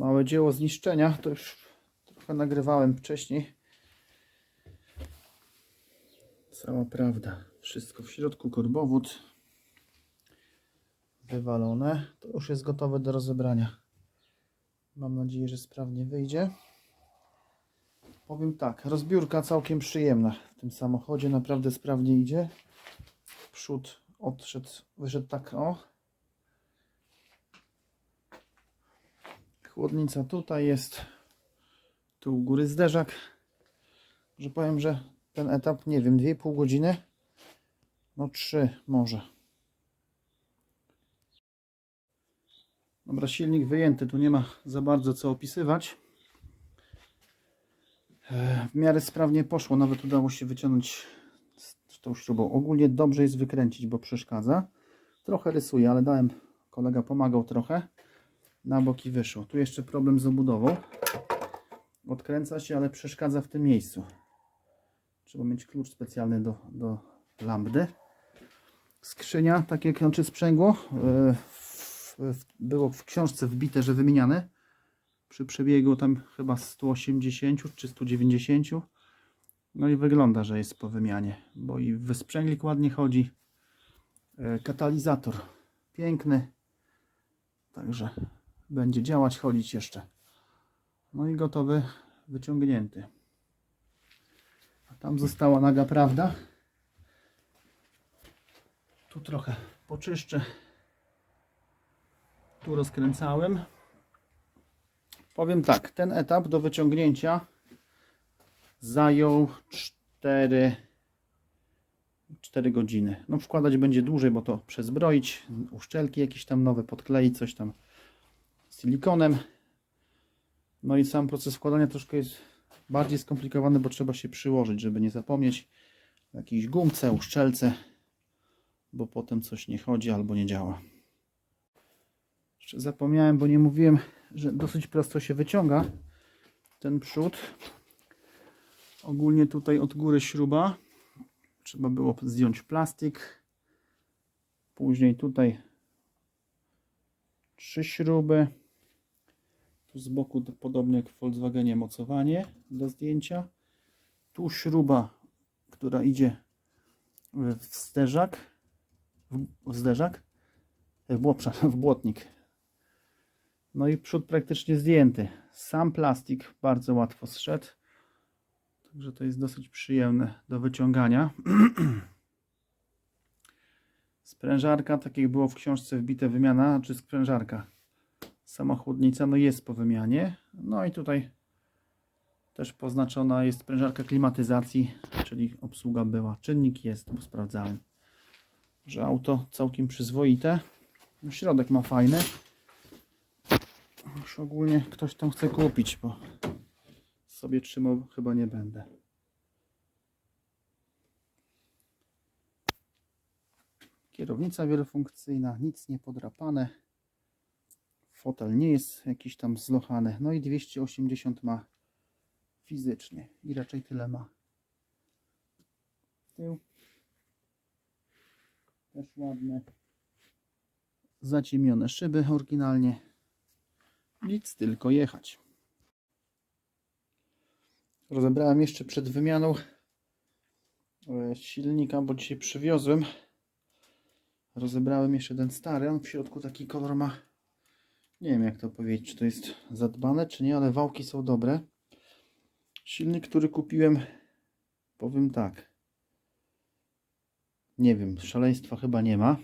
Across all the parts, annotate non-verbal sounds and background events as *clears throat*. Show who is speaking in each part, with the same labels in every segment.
Speaker 1: Małe dzieło zniszczenia, to już trochę nagrywałem wcześniej. Cała prawda. Wszystko w środku, korbowód wywalone. To już jest gotowe do rozebrania. Mam nadzieję, że sprawnie wyjdzie. Powiem tak, rozbiórka całkiem przyjemna w tym samochodzie, naprawdę sprawnie idzie. Przód odszedł, wyszedł tak o. Chłodnica tutaj jest. Tu u góry zderzak. Że powiem, że ten etap, nie wiem, 2,5 godziny. No 3 może. Dobra, silnik wyjęty, tu nie ma za bardzo co opisywać. E, W miarę sprawnie poszło, nawet udało się wyciągnąć z tą śrubą. Ogólnie dobrze jest wykręcić, bo przeszkadza. Trochę rysuje, ale dałem, kolega pomagał trochę. Na boki wyszło. Tu jeszcze problem z obudową. Odkręca się, ale przeszkadza w tym miejscu. Trzeba mieć klucz specjalny do, do lambdy. Skrzynia, tak jak sprzęgło, e, w, w, było w książce wbite, że wymieniane. Przy przebiegu tam chyba 180 czy 190. No i wygląda, że jest po wymianie, bo i wysprzęglik ładnie chodzi. E, Katalizator piękny. Także będzie działać, chodzić jeszcze. No i gotowy, wyciągnięty. A tam została naga prawda. Tu trochę poczyszczę. Tu rozkręcałem. Powiem tak, ten etap do wyciągnięcia zajął 4, 4 godziny. No wkładać będzie dłużej, bo to przezbroić, uszczelki jakieś tam nowe podkleić, coś tam silikonem. No i sam proces wkładania troszkę jest bardziej skomplikowany, bo trzeba się przyłożyć, żeby nie zapomnieć jakiejś gumce, uszczelce, bo potem coś nie chodzi albo nie działa. Jeszcze zapomniałem, bo nie mówiłem, że dosyć prosto się wyciąga ten przód. Ogólnie tutaj od góry śruba. Trzeba było zdjąć plastik. Później tutaj trzy śruby. Tu z boku podobnie jak w Volkswagenie mocowanie do zdjęcia. Tu śruba, która idzie w zderzak. W, zderzak? W, w błotnik. No i przód praktycznie zdjęty. Sam plastik bardzo łatwo zszedł. Także to jest dosyć przyjemne do wyciągania. *clears throat* Sprężarka, tak jak było w książce wbite wymiana, czy sprężarka. Sama chłodnica no jest po wymianie. No i tutaj też poznaczona jest sprężarka klimatyzacji, czyli obsługa była. Czynnik jest, bo sprawdzałem, że auto całkiem przyzwoite. No, Środek ma fajny. Już ogólnie ktoś tam chce kupić, bo sobie trzymał chyba nie będę. Kierownica wielofunkcyjna, nic nie podrapane. Fotel nie jest jakiś tam zlochany. No i 280 ma fizycznie. I raczej tyle ma. Tył. Też ładne. Zaciemione szyby oryginalnie. Nic, tylko jechać. Rozebrałem jeszcze przed wymianą e, silnika, bo dzisiaj przywiozłem. Rozebrałem jeszcze ten stary. On w środku taki kolor ma. Nie wiem jak to powiedzieć, czy to jest zadbane, czy nie, ale wałki są dobre. Silnik, który kupiłem, powiem tak. Nie wiem, szaleństwa chyba nie ma.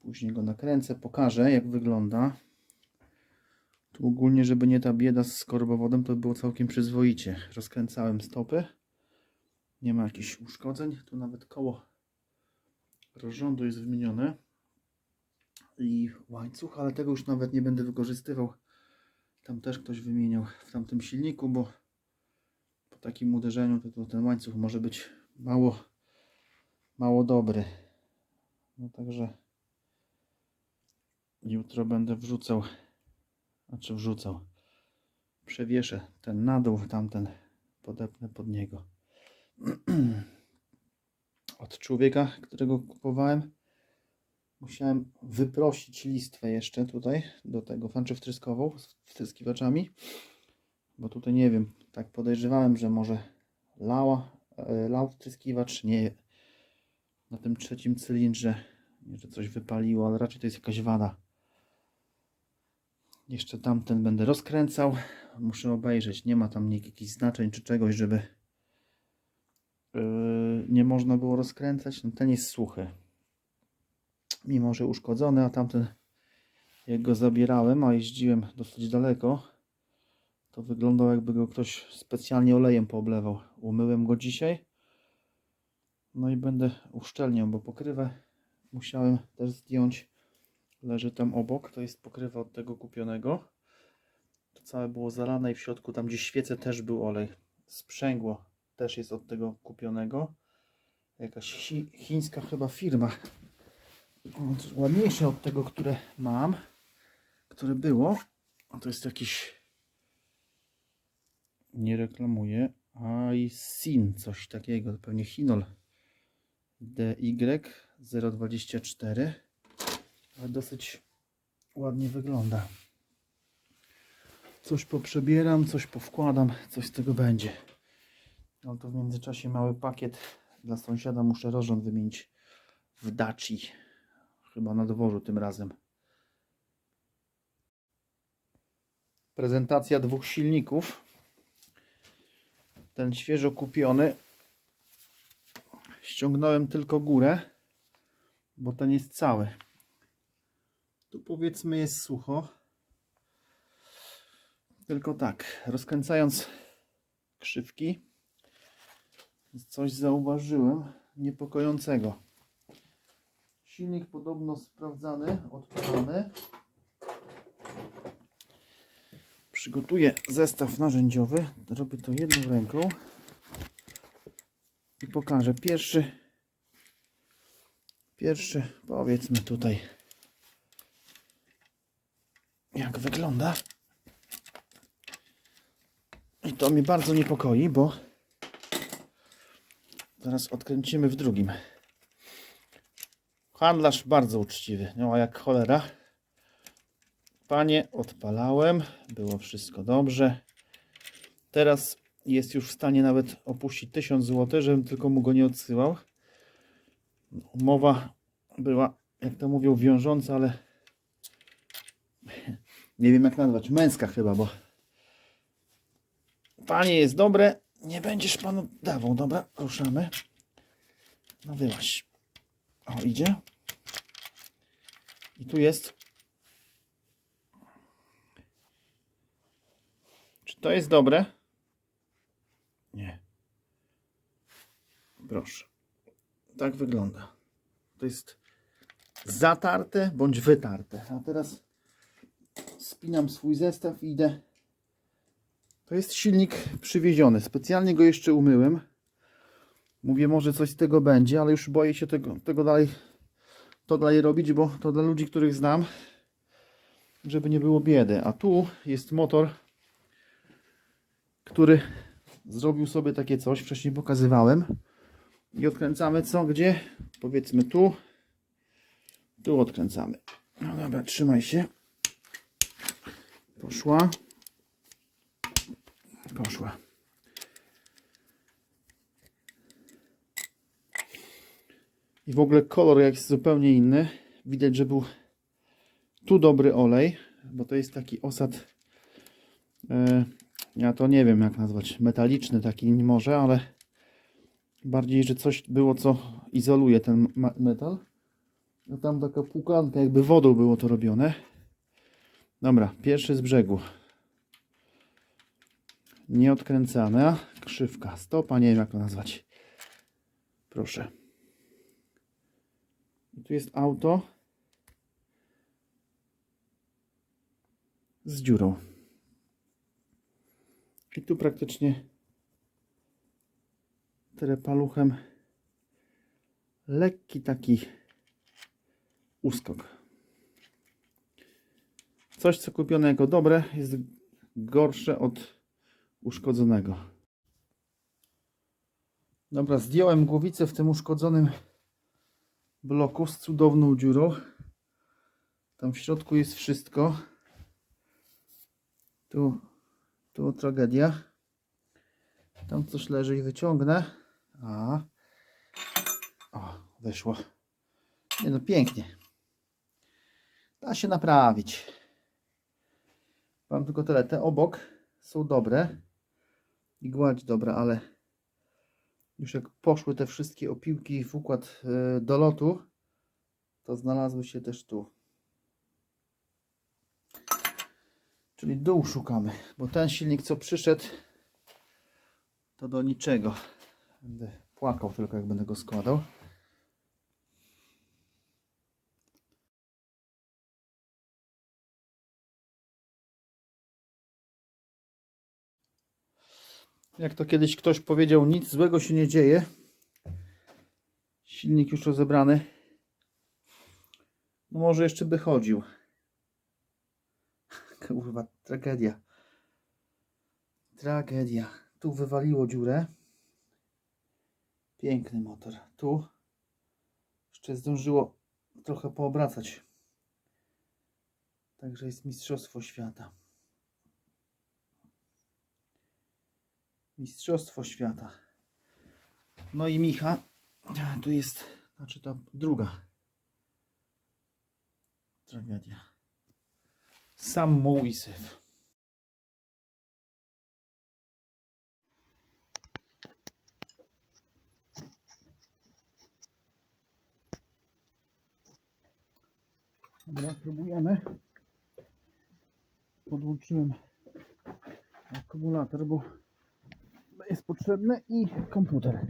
Speaker 1: Później go nakręcę, pokażę jak wygląda. Tu ogólnie, żeby nie ta bieda z korbowodem, to było całkiem przyzwoicie. Rozkręcałem stopy. Nie ma jakichś uszkodzeń. Tu nawet koło rozrządu jest wymienione. I łańcuch, ale tego już nawet nie będę wykorzystywał. Tam też ktoś wymieniał w tamtym silniku, bo po takim uderzeniu to, to ten łańcuch może być mało, mało dobry. No także jutro będę wrzucał, znaczy wrzucał, przewieszę ten na dół, tamten podepnę pod niego. *clears throat* Od człowieka, którego kupowałem, musiałem wyprosić listwę jeszcze tutaj do tego fanczy wtryskową z wtryskiwaczami, bo tutaj nie wiem, tak podejrzewałem, że może lała, e, lał wtryskiwacz, nie na tym trzecim cylindrze, nie, że coś wypaliło, ale raczej to jest jakaś wada. Jeszcze tamten będę rozkręcał, muszę obejrzeć, nie ma tam jakichś znaczeń czy czegoś, żeby yy, nie można było rozkręcać, no ten jest suchy mimo że uszkodzony, a tamten jak go zabierałem, a jeździłem dosyć daleko, to wyglądał jakby go ktoś specjalnie olejem pooblewał. Umyłem go dzisiaj. No i będę uszczelniał, bo pokrywę musiałem też zdjąć. Leży tam obok, to jest pokrywa od tego kupionego. To całe było zalane i w środku, tam gdzie świece też był olej. Sprzęgło też jest od tego kupionego. Jakaś chi chińska chyba firma ładniejsze od tego, które mam, które było. To jest jakiś nie reklamuję. Sin, coś takiego, pewnie Hinol DY024, ale dosyć ładnie wygląda. Coś poprzebieram, coś powkładam, coś z tego będzie. No to w międzyczasie mały pakiet dla sąsiada muszę rozrząd wymienić w Daci. Chyba na dworzu tym razem. Prezentacja dwóch silników. Ten świeżo kupiony. Ściągnąłem tylko górę, bo ten jest cały. Tu powiedzmy jest sucho. Tylko tak, rozkręcając krzywki, coś zauważyłem niepokojącego. Silnik podobno sprawdzany, odpalany. Przygotuję zestaw narzędziowy. Robię to jedną ręką. I pokażę pierwszy. Pierwszy, powiedzmy tutaj, jak wygląda. I to mnie bardzo niepokoi, bo zaraz odkręcimy w drugim. Handlarz bardzo uczciwy. No a jak cholera. Panie, odpalałem. Było wszystko dobrze. Teraz jest już w stanie nawet opuścić 1000 zł, żebym tylko mu go nie odsyłał. Umowa była, jak to mówią, wiążąca, ale *laughs* nie wiem jak nazwać. Męska chyba, bo Panie jest dobre. Nie będziesz panu dawał. Dobra, ruszamy. No wyłaś. O, idzie. I tu jest. Czy to jest dobre? Nie. Proszę. Tak wygląda. To jest zatarte bądź wytarte. A teraz spinam swój zestaw i idę. To jest silnik przywieziony. Specjalnie go jeszcze umyłem. Mówię, może coś z tego będzie, ale już boję się tego, tego dalej to dalej robić, bo to dla ludzi, których znam, żeby nie było biedy. A tu jest motor, który zrobił sobie takie coś, wcześniej pokazywałem. I odkręcamy co, gdzie? Powiedzmy tu. Tu odkręcamy. No dobra, trzymaj się. Poszła. Poszła. I w ogóle kolor jest zupełnie inny. Widać, że był tu dobry olej, bo to jest taki osad, e, ja to nie wiem jak nazwać, metaliczny taki może, ale bardziej, że coś było, co izoluje ten metal. A tam taka płukanka, jakby wodą było to robione. Dobra, pierwszy z brzegu. Nieodkręcana krzywka, stopa, nie wiem jak to nazwać. Proszę. Tu jest auto z dziurą. I tu praktycznie trepaluchem lekki taki uskok. Coś, co kupione jako dobre, jest gorsze od uszkodzonego. Dobra, zdjąłem głowicę w tym uszkodzonym bloku z cudowną dziurą. Tam w środku jest wszystko. Tu, tu tragedia. Tam coś leży i wyciągnę. A. O, wyszło. Nie no, pięknie. Da się naprawić. Mam tylko tyle. Te obok są dobre. I gładź dobra, ale już jak poszły te wszystkie opiłki w układ y, do lotu, to znalazły się też tu. Czyli dół szukamy, bo ten silnik co przyszedł, to do niczego. Będę płakał tylko jak będę go składał. Jak to kiedyś ktoś powiedział, nic złego się nie dzieje. Silnik już rozebrany. No może jeszcze by chodził. *laughs* Kurwa, tragedia. Tragedia. Tu wywaliło dziurę. Piękny motor. Tu jeszcze zdążyło trochę poobracać. Także jest Mistrzostwo Świata. Mistrzostwo Świata. No i Micha. Tu jest, znaczy ta druga tragedia. Sam syf. Dobra, próbujemy. Podłączyłem akumulator, bo jest potrzebny i komputer.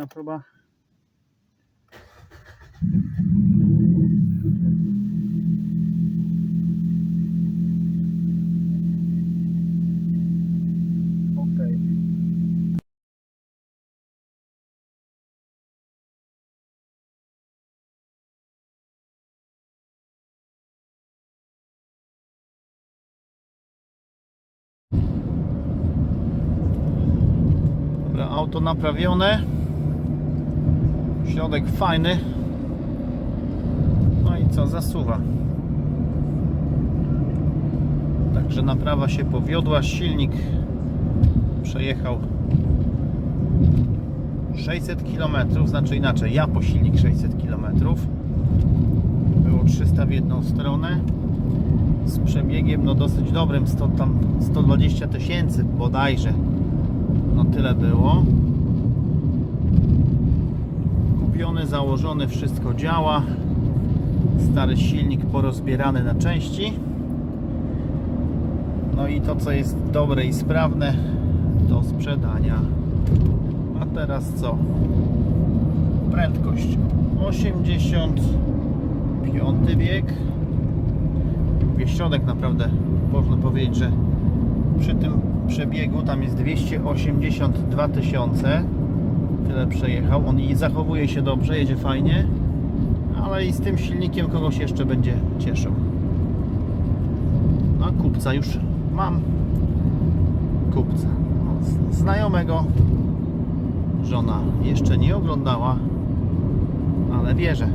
Speaker 1: Jedna próba. Auto naprawione. Środek fajny. No i co, zasuwa. Także naprawa się powiodła. Silnik przejechał 600 km, znaczy inaczej, ja po silnik 600 km. Było 300 w jedną stronę. Z przebiegiem no dosyć dobrym, 100, tam 120 tysięcy bodajże. No tyle było. Kupiony, założony, wszystko działa. Stary silnik porozbierany na części. No i to co jest dobre i sprawne do sprzedania. A teraz co? Prędkość 85 bieg. Mówię, środek naprawdę można powiedzieć, że przy tym przebiegu tam jest 282 tysiące tyle przejechał. On i zachowuje się dobrze, jedzie fajnie ale i z tym silnikiem kogoś jeszcze będzie cieszył. No kupca już mam. Kupca. No, znajomego żona jeszcze nie oglądała ale wierzę